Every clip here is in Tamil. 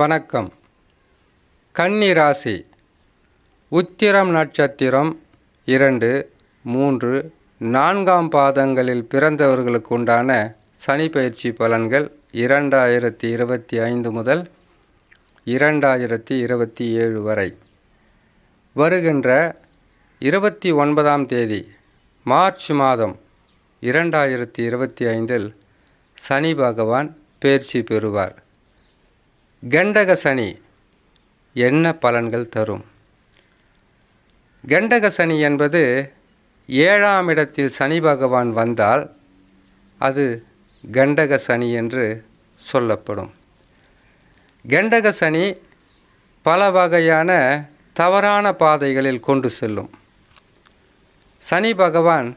வணக்கம். கன்னி ராசி உத்திரம் நட்சத்திரம் இரண்டு மூன்று நான்காம் பாதங்களில் பிறந்தவர்களுக்கு உண்டான சனி பயிற்சி பலன்கள் இரண்டாயிரத்தி இருபத்தி ஐந்து முதல் இரண்டாயிரத்தி இருபத்தி ஏழு வரை. வருகின்ற இருபத்தி ஒன்பதாம் தேதி மார்ச் மாதம் இரண்டாயிரத்தி இருபத்தி ஐந்தில் சனி பகவான் பயிற்சி பெறுவார். கண்டக சனி என்ன பலன்கள் தரும்? கண்டக சனி என்பது ஏழாம் இடத்தில் சனி பகவான் வந்தால் அது கண்டக சனி என்று சொல்லப்படும். கண்டக சனி பல வகையான தவறான பாதைகளில் கொண்டு செல்லும். சனி பகவான்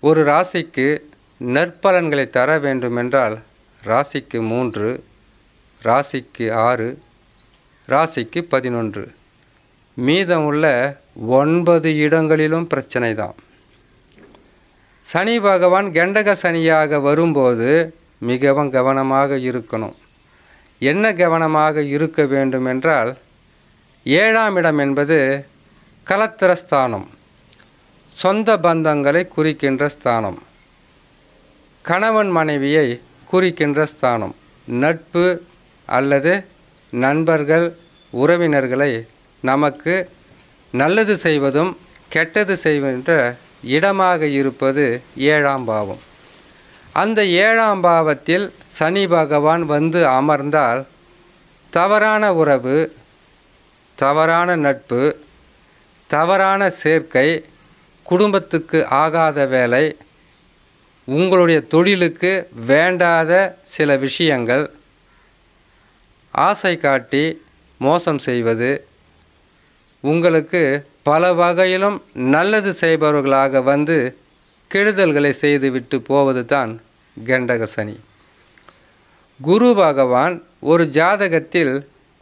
ஒரு ராசிக்கு நற்பலன்களை தர வேண்டுமென்றால் ராசிக்கு மூன்று ராசிக்கு ஆறு ராசிக்கு பதினொன்று. மீதம் உள்ள ஒன்பது இடங்களிலும் பிரச்சனை தான் சனி பகவான் கெண்டக சனியாக வரும்போது மிகவும் கவனமாக இருக்கணும். என்ன கவனமாக இருக்க வேண்டும் என்றால் ஏழாம் இடம் என்பது கலத்திரஸ்தானம் சொந்த பந்தங்களை குறிக்கின்ற ஸ்தானம் கணவன் மனைவியை குறிக்கின்ற ஸ்தானம் நட்பு அல்லது நண்பர்கள் உறவினர்களை நமக்கு நல்லது செய்வதும் கெட்டது செய்வென்ற இடமாக இருப்பது ஏழாம் பாவம். அந்த ஏழாம் பாவத்தில் சனி பகவான் வந்து அமர்ந்தால் தவறான உறவு தவறான நட்பு தவறான சேர்க்கை குடும்பத்துக்கு ஆகாத வேலை உங்களுடைய தொழிலுக்கு வேண்டாத சில விஷயங்கள் ஆசை காட்டி மோசம் செய்வது உங்களுக்கு பல வகையிலும் நல்லது செய்பவர்களாக வந்து கெடுதல்களை செய்துவிட்டு போவது தான் கண்டக சனி. குரு பகவான் ஒரு ஜாதகத்தில்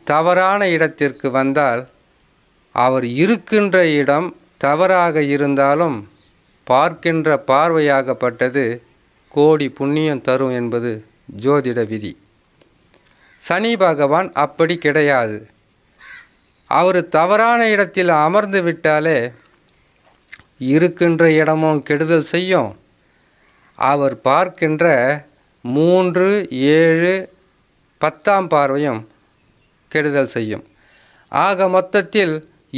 தவறான இடத்திற்கு வந்தால் அவர் இருக்கின்ற இடம் தவறாக இருந்தாலும் பார்க்கின்ற பார்வையாகப்பட்டது கோடி புண்ணியம் தரும் என்பது ஜோதிட விதி. சனி பகவான் அப்படி கிடையாது. அவர் தவறான இடத்தில் அமர்ந்து விட்டாலே இருக்கின்ற இடமும் கெடுதல் செய்யும். அவர் பார்க்கின்ற மூன்று ஏழு பத்தாம் பார்வையும் கெடுதல் செய்யும். ஆக மொத்தத்தில்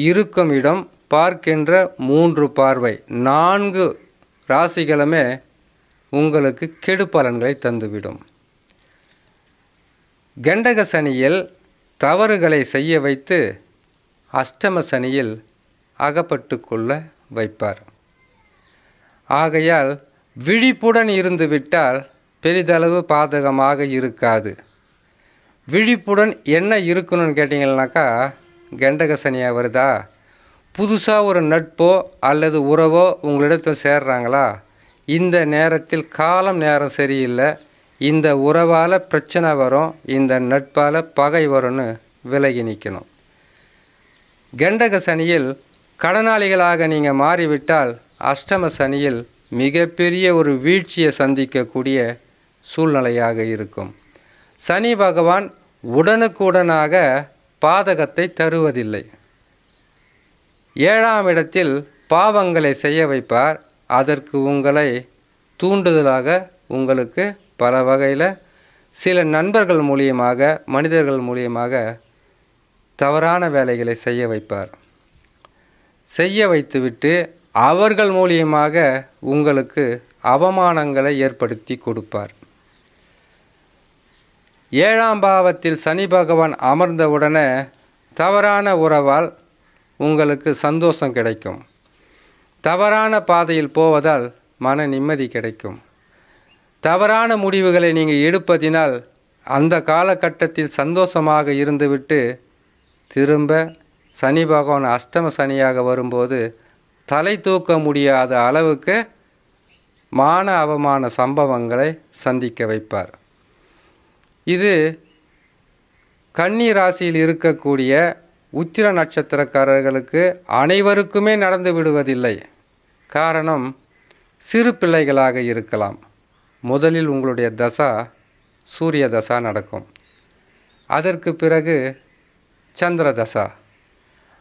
இருக்கும் இடம் பார்க்கின்ற மூன்று பார்வை. நான்கு ராசிகளுமே உங்களுக்கு கெடு பலன்களை தந்துவிடும். கண்டக சனியில் தவறுகளை செய்ய வைத்து அஷ்டம சனியில் அகப்பட்டு கொள்ள வைப்பார். ஆகையால் விழிப்புடன் இருந்துவிட்டால் பெரிதளவு பாதகமாக இருக்காது. விழிப்புடன் என்ன இருக்கணும்னு கேட்டிங்கன்னாக்கா கண்டக சனியாக வருதா புதுசாக ஒரு நட்போ அல்லது உறவோ உங்களிடத்தில் சேர்றாங்களா? இந்த நேரத்தில் காலம் நேரம் சரியில்லை இந்த உறவால் பிரச்சனை வரும் இந்த நட்பால் பகை வரும்னு விலகி நிற்கணும் கண்டக சனியில் கடனாளிகளாக நீங்கள் மாறிவிட்டால் அஷ்டம சனியில் மிகப்பெரிய ஒரு வீழ்ச்சியை சந்திக்கக்கூடிய சூழ்நிலையாக இருக்கும். சனி பகவான் உடனுக்குடனாக பாதகத்தை தருவதில்லை. ஏழாம் இடத்தில் பாவங்களை செய்ய வைப்பார். அதற்கு உங்களை தூண்டுதலாக உங்களுக்கு பல வகையில் சில நண்பர்கள் மூலியமாக மனிதர்கள் மூலியமாக தவறான வேலைகளை செய்ய வைப்பார். செய்ய வைத்துவிட்டு அவர்கள் மூலியமாக உங்களுக்கு அவமானங்களை ஏற்படுத்தி கொடுப்பார். ஏழாம் பாவத்தில் சனி பகவான் அமர்ந்தவுடனே தவறான உறவால் உங்களுக்கு சந்தோஷம் கிடைக்கும். தவறான பாதையில் போவதால் மன நிம்மதி கிடைக்கும். தவறான முடிவுகளை நீங்கள் எடுப்பதினால் அந்த காலகட்டத்தில் சந்தோஷமாக இருந்துவிட்டு திரும்ப சனி பகவான் அஷ்டம சனியாக வரும்போது தலை தூக்க முடியாத அளவுக்கு மான அவமான சம்பவங்களை சந்திக்க வைப்பார். இது கன்னி ராசியில் இருக்கக்கூடிய உத்திர நட்சத்திரக்காரர்களுக்கு அனைவருக்குமே நடந்து விடுவதில்லை. காரணம் சிறு பிள்ளைகளாக இருக்கலாம். முதலில் உங்களுடைய தசா சூரிய தசா நடக்கும். அதற்கு பிறகு சந்திர தசா.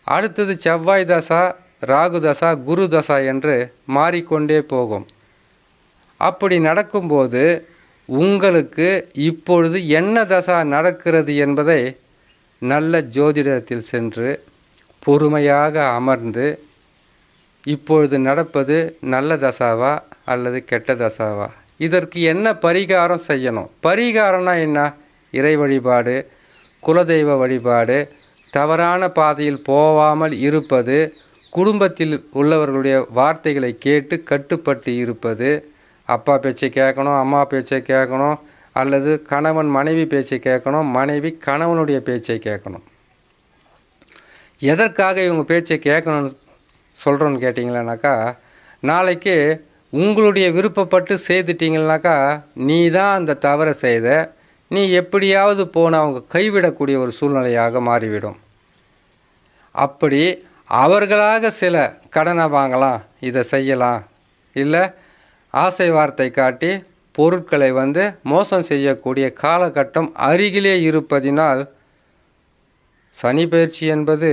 அடுத்தது செவ்வாய் தசா ராகு தசா குரு தசா என்று மாறிக்கொண்டே போகும். அப்படி நடக்கும்போது உங்களுக்கு இப்பொழுது என்ன தசா நடக்கிறது என்பதை நல்ல ஜோதிடத்தில் சென்று பொறுமையாக அமர்ந்து இப்பொழுது நடப்பது நல்ல தசாவா அல்லது கெட்ட தசாவா? இதற்கு என்ன பரிகாரம் செய்யணும்? பரிகாரம்னா என்ன? இறை வழிபாடு குலதெய்வ வழிபாடு தவறான பாதையில் போகாமல் இருப்பது குடும்பத்தில் உள்ளவர்களுடைய வார்த்தைகளை கேட்டு கட்டுப்பட்டு இருப்பது அப்பா பேச்சை கேட்கணும் அம்மா பேச்சை கேட்கணும் அல்லது கணவன் மனைவி பேச்சை கேட்கணும் மனைவி கணவனுடைய பேச்சை கேட்கணும். எதற்காக இவங்க பேச்சை கேட்கணும்னு சொல்கிறோன்னு கேட்டிங்களானாக்கா நாளைக்கு உங்களுடைய விருப்பப்பட்டு செய்துட்டீங்கன்னாக்கா நீ தான் அந்த தவறை செய்த நீ எப்படியாவது போன அவங்க கைவிடக்கூடிய ஒரு சூழ்நிலையாக மாறிவிடும். அப்படி அவர்களாக சில கடனை வாங்கலாம் இதை செய்யலாம். இல்லை ஆசை வார்த்தை காட்டி பொருட்களை வந்து மோசம் செய்யக்கூடிய காலகட்டம் அருகிலே இருப்பதினால் சனி பயிற்சி என்பது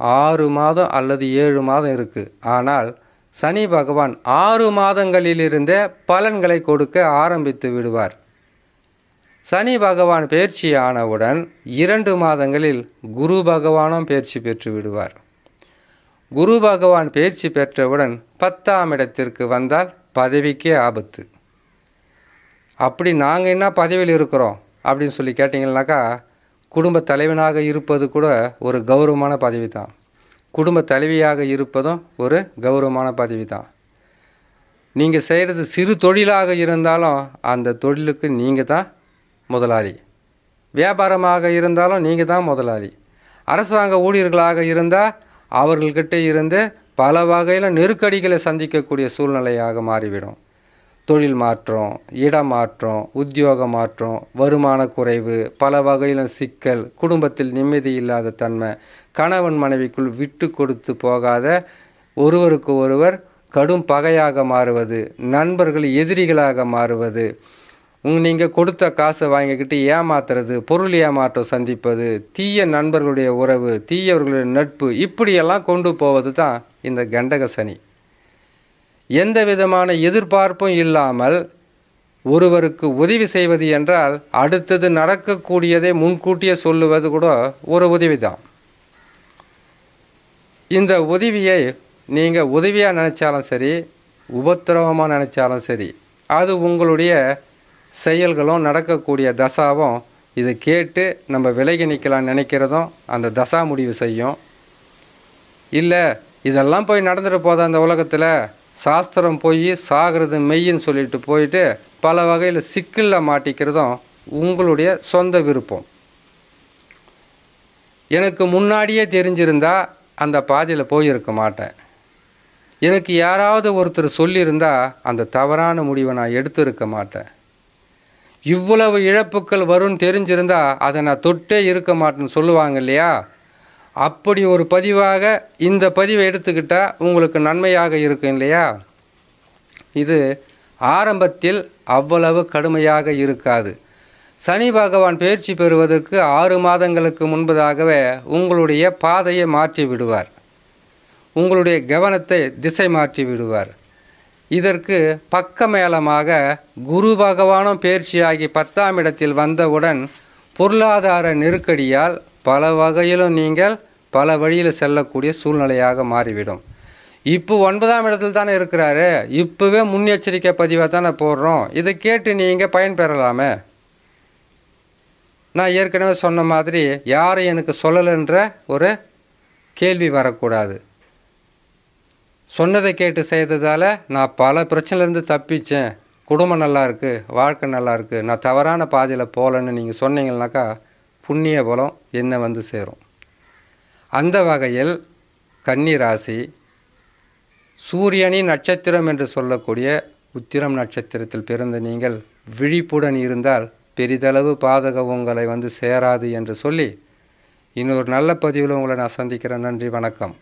ஆறு மாதம் அல்லது ஏழு மாதம் இருக்குது ஆனால் சனி பகவான் ஆறு மாதங்களிலிருந்தே பலன்களை கொடுக்க ஆரம்பித்து விடுவார். சனி பகவான் பயிற்சி ஆனவுடன் இரண்டு மாதங்களில் குரு பகவானும் பயிற்சி பெற்று விடுவார். குரு பகவான் பயிற்சி பெற்றவுடன் பத்தாம் இடத்திற்கு வந்தால் பதவிக்கே ஆபத்து. அப்படி நாங்கள் என்ன பதவியில் இருக்கிறோம்? அப்படின்னு சொல்லி கேட்டிங்கன்னாக்கா குடும்ப தலைவனாக இருப்பது கூட ஒரு கௌரவமான பதவி தான் குடும்ப தலைவியாக இருப்பதும் ஒரு கௌரவமான பதவி தான் நீங்கள் செய்கிறது சிறு தொழிலாக இருந்தாலும் அந்த தொழிலுக்கு நீங்கள் தான் முதலாளி. வியாபாரமாக இருந்தாலும் நீங்கள் தான் முதலாளி. அரசாங்க ஊழியர்களாக இருந்தால் அவர்கள்கிட்ட இருந்து பல வகையில் நெருக்கடிகளை சந்திக்கக்கூடிய சூழ்நிலையாக மாறிவிடும். தொழில் மாற்றம் இடம் மாற்றம் உத்தியோக மாற்றம் வருமான குறைவு பல வகையிலும் சிக்கல் குடும்பத்தில் நிம்மதி இல்லாத தன்மை கணவன் மனைவிக்குள் விட்டு கொடுத்து போகாத ஒருவருக்கு ஒருவர் கடும் பகையாக மாறுவது நண்பர்கள் எதிரிகளாக மாறுவது உங் நீங்கள் கொடுத்த காசை வாங்கிக்கிட்டு ஏமாத்துறது பொருள் ஏமாற்றம் சந்திப்பது தீய நண்பர்களுடைய உறவு தீயவர்களுடைய நட்பு இப்படியெல்லாம் கொண்டு போவது தான் இந்த கண்டக சனி. எந்த விதமான எதிர்பார்ப்பும் இல்லாமல் ஒருவருக்கு உதவி செய்வது என்றால் அடுத்தது நடக்கக்கூடியதை முன்கூட்டியே சொல்லுவது கூட ஒரு உதவி தான் இந்த உதவியை நீங்கள் உதவியாக நினச்சாலும் சரி உபத்திரவமாக நினச்சாலும் சரி அது உங்களுடைய செயல்களும் நடக்கக்கூடிய தசாவும் இதை கேட்டு நம்ம விலகி நிற்கலாம்னு நினைக்கிறதும் அந்த தசா முடிவு செய்யும். இல்லை இதெல்லாம் போய் நடந்துட்டு போதும் அந்த உலகத்தில்? சாஸ்திரம் போய் சாகிறது மெய்யின்னு சொல்லிட்டு போயிட்டு பல வகையில் சிக்கலில் மாட்டிக்கிறதும் உங்களுடைய சொந்த விருப்பம். எனக்கு முன்னாடியே தெரிஞ்சிருந்தால் அந்த பாதையில் போயிருக்க மாட்டேன். எனக்கு யாராவது ஒருத்தர் சொல்லியிருந்தால் அந்த தவறான முடிவை நான் எடுத்திருக்க மாட்டேன். இவ்வளவு இழப்புக்கள் வரும்னு தெரிஞ்சிருந்தா அதை நான் தொட்டே இருக்க மாட்டேன்னு சொல்லுவாங்க இல்லையா? அப்படி ஒரு பதிவாக இந்த பதிவை எடுத்துக்கிட்டால் உங்களுக்கு நன்மையாக இருக்கும் இல்லையா? இது ஆரம்பத்தில் அவ்வளவு கடுமையாக இருக்காது. சனி பகவான் பயிற்சி பெறுவதற்கு ஆறு மாதங்களுக்கு முன்பதாகவே உங்களுடைய பாதையை மாற்றி விடுவார். உங்களுடைய கவனத்தை திசை மாற்றி விடுவார். இதற்கு பக்கமேளமாக குரு பகவானும் பயிற்சியாகி பத்தாம் இடத்தில் வந்தவுடன் பொருளாதார நெருக்கடியால் பல வகையிலும் நீங்கள் பல வழியில் செல்லக்கூடிய சூழ்நிலையாக மாறிவிடும். இப்போ ஒன்பதாம் இடத்துல தானே இருக்கிறாரு. இப்போவே முன்னெச்சரிக்கை பதிவாக தானே போடுறோம். இதை கேட்டு நீங்கள் பயன்பெறலாமே. நான் ஏற்கனவே சொன்ன மாதிரி யாரும் எனக்கு சொல்லலைன்ற ஒரு கேள்வி வரக்கூடாது. சொன்னதை கேட்டு செய்ததால் நான் பல பிரச்சனைலேருந்து தப்பித்தேன் குடும்பம் நல்லா இருக்குது வாழ்க்கை நல்லா இருக்குது நான் தவறான பாதையில் போகலன்னு நீங்கள் சொன்னீங்கன்னாக்கா புண்ணிய பலம் என்ன வந்து சேரும். அந்த வகையில் கன்னி ராசி சூரியனின் நட்சத்திரம் என்று சொல்லக்கூடிய உத்திரம் நட்சத்திரத்தில் பிறந்த நீங்கள் விழிப்புடன் இருந்தால் பெரிதளவு பாதகம் உங்களை வந்து சேராது என்று சொல்லி இன்னொரு நல்ல பதிவில் உங்களை நான் சந்திக்கிறேன். நன்றி வணக்கம்.